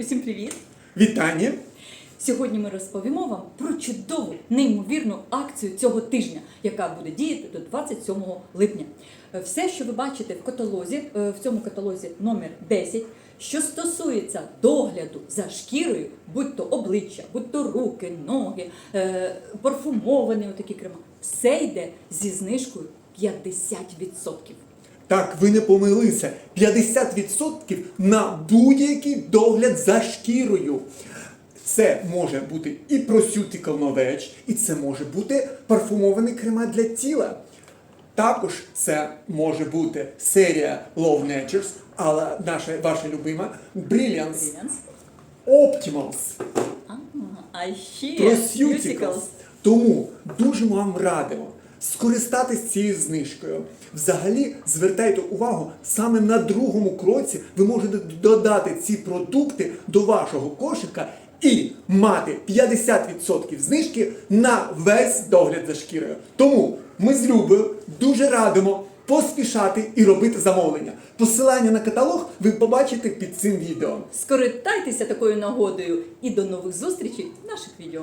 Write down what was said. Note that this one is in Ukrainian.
Усім привіт! Вітання! Сьогодні ми розповімо вам про чудову, неймовірну акцію цього тижня, яка буде діяти до 27 липня. Е, Все, що ви бачите в каталозі, е, в цьому каталозі номер 10, що стосується догляду за шкірою, будь то обличчя, будь то руки, ноги, е, парфумовані отакі крема, все йде зі знижкою 50%. Так, ви не помилися. 50% на будь-який догляд за шкірою. Це може бути і Proceutical Novage, і це може бути парфумований крема для тіла. Також це може бути серія Love Natures, але наша ваша любима Brilliance. Optimals. Musicals. Тому дуже вам радимо скористатись цією знижкою. Взагалі звертайте увагу, саме на другому кроці ви можете додати ці продукти до вашого кошика і мати 50% знижки на весь догляд за шкірою. Тому ми з Любою дуже радимо поспішати і робити замовлення. Посилання на каталог ви побачите під цим відео. Скористайтеся такою нагодою і до нових зустрічей в наших відео.